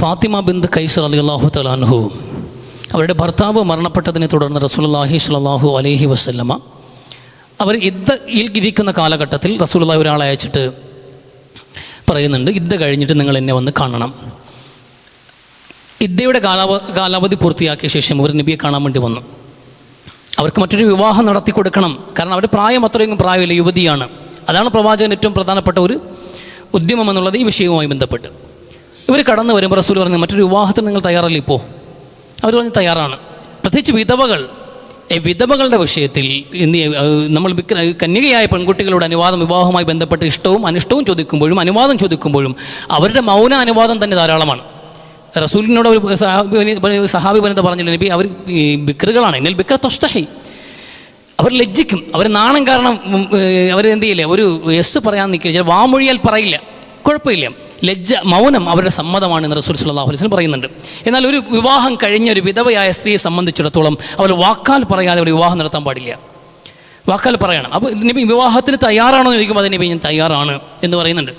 Fathima Bind Kaiser Ali അള്ളാഹു തലാൻഹു അവരുടെ ഭർത്താവ് മരണപ്പെട്ടതിനെ തുടർന്ന് റസൂലുള്ളാഹി സ്വല്ലല്ലാഹു അലഹി വസല്ലമ അവർ ഇദ്ദയിൽ ഇരിക്കുന്ന കാലഘട്ടത്തിൽ റസൂലുള്ളാഹി ഒരാളെ അയച്ചിട്ട് പറയുന്നുണ്ട് ഇദ്ദ കഴിഞ്ഞിട്ട് നിങ്ങൾ എന്നെ വന്ന് കാണണം. ഇദ്ദയുടെ കാലാവ കാലാവധി പൂർത്തിയാക്കിയ ശേഷം ഒരു നബിയെ കാണാൻ വേണ്ടി വന്നു. അവർക്ക് മറ്റൊരു വിവാഹം നടത്തി കൊടുക്കണം. കാരണം അവരുടെ പ്രായം അത്രയും പ്രായമില്ല യുവതിയാണ്. അതാണ് പ്രവാചകൻ ഏറ്റവും പ്രധാനപ്പെട്ട ഒരു ഉദ്യമം എന്നുള്ളത് ഈ വിഷയവുമായി ബന്ധപ്പെട്ട്. ഇവർ കടന്നു വരുമ്പോൾ റസൂൽ പറഞ്ഞു മറ്റൊരു വിവാഹത്തിന് നിങ്ങൾ തയ്യാറല്ല ഇപ്പോൾ അവർ പറഞ്ഞു തയ്യാറാണ്. പ്രത്യേകിച്ച് വിധവകൾ വിധവകളുടെ വിഷയത്തിൽ നമ്മൾ കന്യകയായ പെൺകുട്ടികളുടെ അനുവാദം വിവാഹവുമായി ബന്ധപ്പെട്ട് ഇഷ്ടവും അനിഷ്ടവും ചോദിക്കുമ്പോഴും അനുവാദം ചോദിക്കുമ്പോഴും അവരുടെ മൗന അനുവാദം തന്നെ ധാരാളമാണ്. റസൂലിനോട് ഒരു സഹാബി വനി- സഹാബി വനിത പറഞ്ഞില്ല നബി അവർ ബിക്രുകളാണ് എന്നാൽ ബിക്ര തൊഷ്ടഹി. അവർ ലജ്ജിക്കും അവർ നാണം കാരണം അവർ എന്ത് ചെയ്യില്ല ഒരു എസ് പറയാൻ നിൽക്കില്ല വാമൊഴിയാൽ പറയില്ല കുഴപ്പമില്ല. ലജ്ജ മൗനം അവരുടെ സമ്മതമാണ് എന്ന് റസൂൽ സുല്ലാ വസല്ലം പറയുന്നുണ്ട്. എന്നാൽ ഒരു വിവാഹം കഴിഞ്ഞ ഒരു വിധവയായ സ്ത്രീയെ സംബന്ധിച്ചിടത്തോളം അവർ വാക്കാൽ പറയാതെ അവർ വിവാഹം നടത്താൻ പാടില്ല. വാക്കാൽ പറയണം. അപ്പോൾ നബി വിവാഹത്തിന് തയ്യാറാണോ എന്ന് ചോദിക്കുമ്പോൾ അതിനെ ഞാൻ തയ്യാറാണ് എന്ന് പറയുന്നുണ്ട്.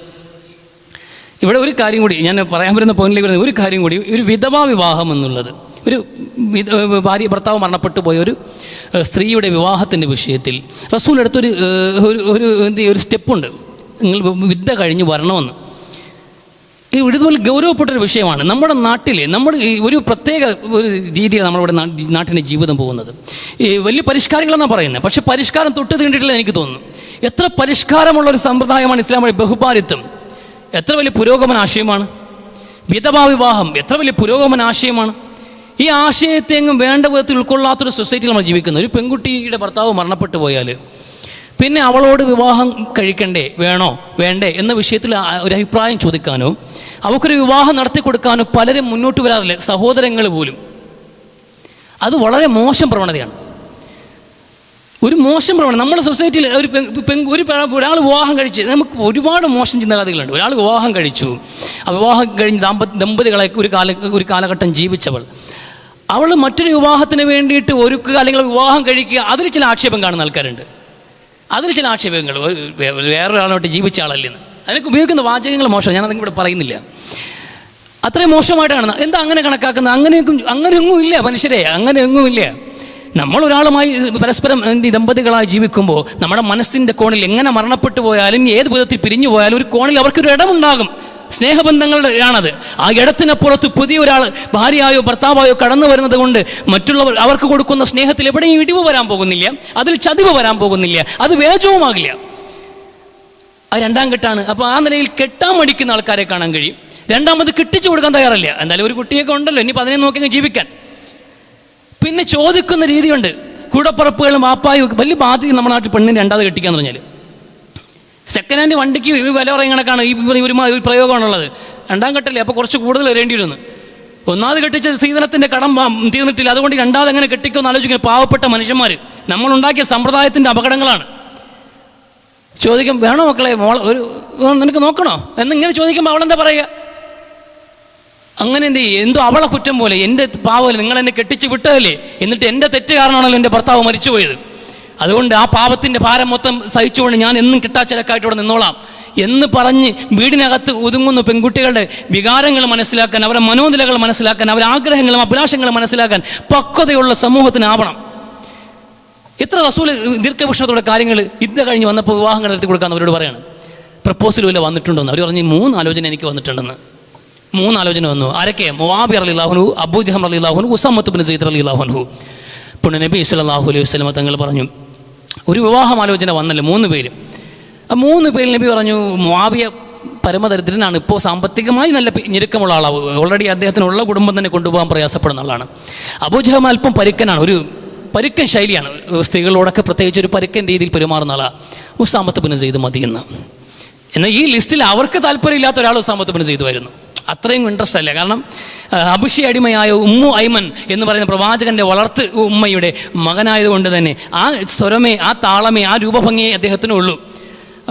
ഇവിടെ ഒരു കാര്യം കൂടി ഞാൻ പറയാൻ വരുന്ന പോയിന്റിലേക്ക് വരുന്ന ഒരു കാര്യം കൂടി ഒരു വിധവാ വിവാഹം എന്നുള്ളത് ഒരു ഭാര്യ ഭർത്താവ് മരണപ്പെട്ടു പോയ ഒരു സ്ത്രീയുടെ വിവാഹത്തിന്റെ വിഷയത്തിൽ റസൂൽ എടുത്തൊരു ഒരു ഒരു ഒരു സ്റ്റെപ്പുണ്ട് നിങ്ങൾ വിദ്യ കഴിഞ്ഞ് വരണമെന്ന്. ഇതുപോലെ ഗൗരവപ്പെട്ടൊരു വിഷയമാണ്. നമ്മുടെ നാട്ടിൽ നമ്മുടെ ഒരു പ്രത്യേക ഒരു രീതിയാണ് നമ്മളിവിടെ നാട്ടിന് ജീവിതം പോകുന്നത്. ഈ വലിയ പരിഷ്കാരങ്ങളെന്നാണ് പറയുന്നത്. പക്ഷെ പരിഷ്കാരം തൊട്ട് തീണ്ടിട്ടില്ല എനിക്ക് തോന്നുന്നു. എത്ര പരിഷ്കാരമുള്ള ഒരു സമ്പ്രദായമാണ് ഇസ്ലാം വഴി എത്ര വലിയ പുരോഗമന ആശയമാണ്. വിധവാ വിവാഹം എത്ര വലിയ പുരോഗമന ആശയമാണ്. ഈ ആശയത്തെ എങ്ങും വേണ്ട വിധത്തിൽ ഉൾക്കൊള്ളാത്തൊരു സൊസൈറ്റിയിൽ നമ്മൾ ജീവിക്കുന്നത് ഒരു പെൺകുട്ടിയുടെ ഭർത്താവ് മരണപ്പെട്ടു പോയാൽ പിന്നെ അവളോട് വിവാഹം കഴിക്കണ്ടേ? വേണോ? വേണ്ടേ? എന്ന വിഷയത്തിൽ ഒരു അഭിപ്രായം ചോദിക്കാനോ അവൾക്കൊരു വിവാഹം നടത്തി കൊടുക്കാനോ പലരും മുന്നോട്ട് വരാറില്ല. സഹോദരങ്ങൾ പോലും. അത് വളരെ മോശം പ്രവണതയാണ്. ഒരു മോശം പ്രവണത. നമ്മുടെ സൊസൈറ്റിയിൽ ഒരു പെൺ ഒരു ഒരാൾ വിവാഹം കഴിച്ച് നമുക്ക് ഒരുപാട് മോശം ചിന്താഗതികളുണ്ട്. ഒരാൾ വിവാഹം കഴിച്ചു. വിവാഹം കഴിഞ്ഞ് ദാമ്പ ദമ്പതികളെ ഒരു കാല ഒരു കാലഘട്ടം ജീവിച്ചവൾ. അവൾ മറ്റൊരു വിവാഹത്തിന് വേണ്ടിയിട്ട് ഒരുക്കുക അല്ലെങ്കിൽ വിവാഹം കഴിക്കുക അതിൽ ചില ആക്ഷേപം കാണുന്ന ആൾക്കാരുണ്ട്. അതിൽ ചില ആക്ഷേപങ്ങൾ. വേറൊരാളോട്ട് ജീവിച്ച ആളല്ലെന്ന് അതിനൊക്കെ ഉപയോഗിക്കുന്ന വാചകങ്ങൾ മോശം ഞാൻ ഇവിടെ പറയുന്നില്ല. അത്രയും മോശമായിട്ടാണ്. എന്താ അങ്ങനെ കണക്കാക്കുന്നത്? അങ്ങനെയൊന്നും ഇല്ല മനുഷ്യരെ. അങ്ങനെയൊന്നും ഇല്ല. നമ്മൾ ഒരാളുമായി പരസ്പരം ദമ്പതികളായി ജീവിക്കുമ്പോൾ നമ്മുടെ മനസ്സിന്റെ കോണിൽ എങ്ങനെ മരണപ്പെട്ടു പോയാലും ഏത് വിധത്തിൽ പിരിഞ്ഞു പോയാലും ഒരു കോണിൽ അവർക്കൊരു ഇടമുണ്ടാകും. സ്നേഹബന്ധങ്ങളുടെ ആണത് ആ ഇടത്തിനപ്പുറത്ത് പുതിയ ഒരാൾ ഭാര്യയായോ ഭർത്താവായോ കടന്നു വരുന്നത് കൊണ്ട് മറ്റുള്ളവർ അവർക്ക് കൊടുക്കുന്ന സ്നേഹത്തിൽ എവിടെയും ഇടിവ് വരാൻ പോകുന്നില്ല അതിൽ ചതിവ് വരാൻ പോകുന്നില്ല അത് വേജവുമാകില്ല. ആ രണ്ടാം കെട്ടാണ്. അപ്പോൾ ആ നിലയിൽ കെട്ടാൻ മടിക്കുന്ന ആൾക്കാരെ കാണാൻ കഴിയും. രണ്ടാമത് കെട്ടിച്ചു കൊടുക്കാൻ തയ്യാറല്ല. എന്തായാലും ഒരു കുട്ടിയൊക്കെ ഉണ്ടല്ലോ ഇനി അതിനെ നോക്കി ജീവിക്കാൻ. പിന്നെ ചോദിക്കുന്ന രീതിയുണ്ട്. കൂടപ്പുറപ്പുകളും ആപ്പായും വലിയ ബാധ്യത നമ്മുടെ നാട്ടിൽ പെണ്ണിന് രണ്ടാമത് കെട്ടിക്കാന്ന് പറഞ്ഞാൽ സെക്കൻഡ് ഹാൻഡ് വണ്ടിക്ക് വില പറയും കണക്കാണ് ഈ ഒരു പ്രയോഗമാണുള്ളത്. രണ്ടാം ഘട്ടല്ലേ അപ്പോൾ കുറച്ച് കൂടുതൽ വരേണ്ടി വരുന്നു ഒന്നാമത് കെട്ടിച്ച സ്ത്രീധനത്തിന്റെ കടം തീർന്നിട്ടില്ല. അതുകൊണ്ട് രണ്ടാമത് എങ്ങനെ കെട്ടിക്കുമെന്ന് ആലോചിക്കുന്ന പാവപ്പെട്ട മനുഷ്യന്മാർ നമ്മളുണ്ടാക്കിയ സമ്പ്രദായത്തിന്റെ അപകടങ്ങളാണ്. ചോദിക്കും വേണോ മക്കളെ? ഒരു നിനക്ക് നോക്കണോ? എന്നിങ്ങനെ ചോദിക്കുമ്പോൾ അവളെന്താ പറയുക? അങ്ങനെ എന്ത് ചെയ്യും? എന്തോ അവളെ കുറ്റം പോലെ എന്റെ പാവമല്ലേ നിങ്ങൾ എന്നെ കെട്ടിച്ച് വിട്ടതല്ലേ? എന്നിട്ട് എന്റെ തെറ്റ് കാരണമാണല്ലോ എന്റെ ഭർത്താവ് മരിച്ചുപോയത്. അതുകൊണ്ട് ആ പാപത്തിന്റെ ഭാരം മൊത്തം സഹിച്ചുകൊണ്ട് ഞാൻ എന്നും കിട്ടാച്ചിലക്കായിട്ട് ഇവിടെ നിന്നോളാം. എന്ന് പറഞ്ഞ് വീടിനകത്ത് ഒതുങ്ങുന്ന പെൺകുട്ടികളുടെ വികാരങ്ങൾ മനസ്സിലാക്കാൻ അവരുടെ മനോനിലകൾ മനസ്സിലാക്കാൻ അവരുടെ ആഗ്രഹങ്ങളും അഭിലാഷങ്ങളും മനസ്സിലാക്കാൻ പക്വതയുള്ള സമൂഹത്തിനാവണം. എത്ര റസൂൽ ദീർഘവൃക്ഷത്തോടെ കാര്യങ്ങൾ ഇന്ന് കഴിഞ്ഞ് വന്നപ്പോൾ വിവാഹങ്ങൾ നടത്തി കൊടുക്കാൻ അവരോട് പറയാണ്. പ്രപ്പോസൽ വല്ല വന്നിട്ടുണ്ടോന്ന്? അവർ പറഞ്ഞ് മൂന്ന് ആലോചന എനിക്ക് വന്നിട്ടുണ്ടെന്ന്. മൂന്ന് ആലോചന വന്നു. ആരൊക്കെ? മുവാബി അലി അള്ളാഹുനു അബൂ ജഹം അലി അള്ളാഹുനു ഉസമത്ത് ബിൻ സൈദ് അലി അള്ളാഹുനു പുണ്യ നബി അലൈഹി വസല്ലമ തങ്ങൾ പറഞ്ഞു ഒരു വിവാഹം ആലോചന വന്നല്ലോ മൂന്ന് പേര്. ആ മൂന്ന് പേരിൽ നബി പറഞ്ഞു മാവിയ പരമദരിദ്രനാണ്. ഇപ്പോൾ സാമ്പത്തികമായി നല്ല ഞെരുക്കമുള്ള ആളാവ്. ഓൾറെഡി അദ്ദേഹത്തിനുള്ള കുടുംബം തന്നെ കൊണ്ടുപോകാൻ പ്രയാസപ്പെടുന്ന ആളാണ്. അബൂജഹം അല്പം പരുക്കനാണ്. ഒരു പരുക്കൻ ശൈലിയാണ്. സ്ത്രീകളോടൊക്കെ പ്രത്യേകിച്ച് ഒരു പരുക്കൻ രീതിയിൽ പെരുമാറുന്ന ആളാണ് ഉസാമത്ത് പിന്നെ ചെയ്ത് മതിയെന്ന്. എന്നാൽ ഈ ലിസ്റ്റിൽ അവർക്ക് താല്പര്യമില്ലാത്ത ഒരാൾ ഉസാമത്ത് പിന്നെ ചെയ്തുമായിരുന്നു അത്രയും ഇൻട്രസ്റ്റ് അല്ല? കാരണം അഭിഷി അടിമയായ ഉമ്മു ഐമൻ എന്ന് പറയുന്ന പ്രവാചകന്റെ വളർത്ത് ഉമ്മയുടെ മകനായതുകൊണ്ട് തന്നെ ആ സ്വരമേ ആ താളമേ ആ രൂപഭംഗിയെ അദ്ദേഹത്തിനുള്ളൂ.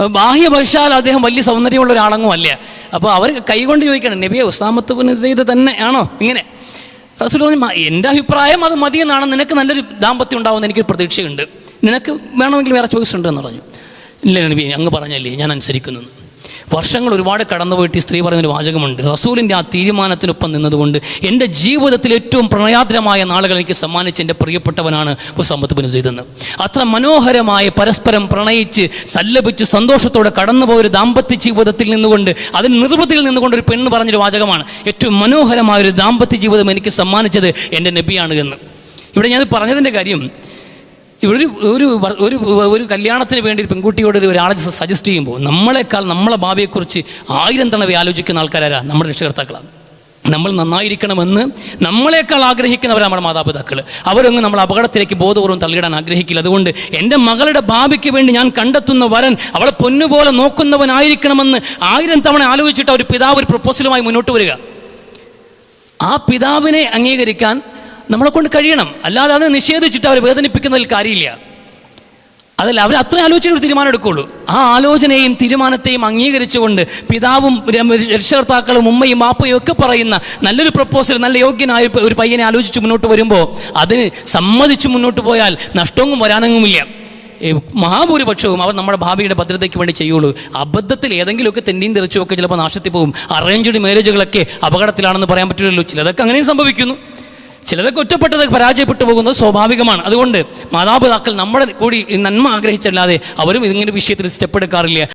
ബാഹ്യവശാൽ അദ്ദേഹം വലിയ സൗന്ദര്യമുള്ള ഒരാളങ്ങും അല്ല. അപ്പോൾ അവർ കൈകൊണ്ട് ചോദിക്കണം നബിയെ ഉസാമത്ത് ബിൻ സെയ്ദ് തന്നെ ആണോ? ഇങ്ങനെ. റസൂൽ പറഞ്ഞു "മ- എന്റെ അഭിപ്രായം അത് മതിയെന്നാണ് നിനക്ക് നല്ലൊരു ദാമ്പത്യം ഉണ്ടാവുമെന്ന് എനിക്കൊരു പ്രതീക്ഷയുണ്ട്. നിനക്ക് വേണമെങ്കിൽ വേറെ ചോയ്സ് ഉണ്ട് എന്ന് പറഞ്ഞു. ഇല്ല നബി അങ്ങ് പറഞ്ഞല്ലേ ഞാൻ അനുസരിക്കുന്നു. വർഷങ്ങൾ ഒരുപാട് കടന്നുപോയിട്ട് ഈ സ്ത്രീ പറയുന്നൊരു വാചകമുണ്ട്. റസൂലിന്റെ ആ തീരുമാനത്തിനൊപ്പം നിന്നതുകൊണ്ട് എന്റെ ജീവിതത്തിൽ ഏറ്റവും പ്രണയാതരമായ നാളുകൾ എനിക്ക് സമ്മാനിച്ച എന്റെ പ്രിയപ്പെട്ടവനാണ് ഉസമ്പത്ത് ബിൻ സെയ്ദെന്ന് അത്ര മനോഹരമായി പരസ്പരം പ്രണയിച്ച് സല്ലപിച്ച് സന്തോഷത്തോടെ കടന്നുപോയ ഒരു ദാമ്പത്യ ജീവിതത്തിൽ നിന്നുകൊണ്ട് അതിന് നിർവൃതിയിൽ നിന്നുകൊണ്ട് ഒരു പെണ്ണ് പറഞ്ഞൊരു വാചകമാണ്. ഏറ്റവും മനോഹരമായ ഒരു ദാമ്പത്യ ജീവിതം എനിക്ക് സമ്മാനിച്ചത് എന്റെ നബിയാണ് എന്ന്. ഇവിടെ ഞാൻ പറഞ്ഞതിന്റെ കാര്യം ഒരു ഒരു ഒരു ഒരു കല്യാണത്തിന് വേണ്ടി പെൺകുട്ടിയോട് ഒരു ഒരാളെ സജസ്റ്റ് ചെയ്യുമ്പോൾ നമ്മളെക്കാൾ നമ്മളെ ഭാവിയെക്കുറിച്ച് ആയിരം തവണ ആലോചിക്കുന്ന ആൾക്കാരാ നമ്മുടെ രക്ഷകർത്താക്കളാണ്. നമ്മൾ നന്നായിരിക്കണമെന്ന് നമ്മളെക്കാൾ ആഗ്രഹിക്കുന്നവരാണ് നമ്മുടെ മാതാപിതാക്കൾ അവരൊന്നും നമ്മൾ അപകടത്തിലേക്ക് ബോധപൂർവം തള്ളിയിടാൻ ആഗ്രഹിക്കില്ല. അതുകൊണ്ട് എന്റെ മകളുടെ ഭാവിക്ക് വേണ്ടി ഞാൻ കണ്ടെത്തുന്ന വരൻ അവളെ പൊന്നുപോലെ നോക്കുന്നവനായിരിക്കണമെന്ന് ആയിരം തവണ ആലോചിച്ചിട്ട് ഒരു പിതാവ് ഒരു പ്രപ്പോസലുമായി മുന്നോട്ട് വരിക. ആ പിതാവിനെ അംഗീകരിക്കാൻ നമ്മളെ കൊണ്ട് കഴിയണം. അല്ലാതെ അതിനെ നിഷേധിച്ചിട്ട് അവരെ വേദനിപ്പിക്കുന്നതിൽ കാര്യമില്ല. അതല്ല അവർ അത്ര ആലോചിച്ചിട്ട് തീരുമാനം എടുക്കുള്ളൂ. ആ ആലോചനയും തീരുമാനത്തെയും അംഗീകരിച്ചുകൊണ്ട് പിതാവും രക്ഷകർത്താക്കളും ഉമ്മയും മാപ്പയും ഒക്കെ പറയുന്ന നല്ലൊരു പ്രപ്പോസൽ നല്ല യോഗ്യനായ ഒരു- പയ്യനെ ആലോചിച്ച് മുന്നോട്ട് വരുമ്പോൾ അതിന് സമ്മതിച്ച് മുന്നോട്ട് പോയാൽ നഷ്ടവും വരാനൊന്നുമില്ല. ഈ മഹാഭൂരിപക്ഷവും അവർ നമ്മുടെ ഭാവിയുടെ ഭദ്രതയ്ക്ക് വേണ്ടി ചെയ്യുള്ളൂ. അബദ്ധത്തിൽ ഏതെങ്കിലുമൊക്കെ തെന്നിയും തെറിച്ചുമൊക്കെ ചിലപ്പോൾ നാശത്തിൽ പോകും. അറേഞ്ച്ഡ് മാരേജുകളൊക്കെ അപകടത്തിലാണെന്ന് പറയാൻ പറ്റില്ലല്ലോ. ചിലതൊക്കെ അങ്ങനെയും സംഭവിക്കുന്നു. ചിലതൊക്കെ ഒറ്റപ്പെട്ടത് പരാജയപ്പെട്ടു പോകുന്നത് സ്വാഭാവികമാണ്. അതുകൊണ്ട് മാതാപിതാക്കൾ നമ്മുടെ കൂടി നന്മ ആഗ്രഹിച്ചല്ലാതെ അവരും ഇതിങ്ങനെ വിഷയത്തിൽ സ്റ്റെപ്പ് എടുക്കാറില്ല.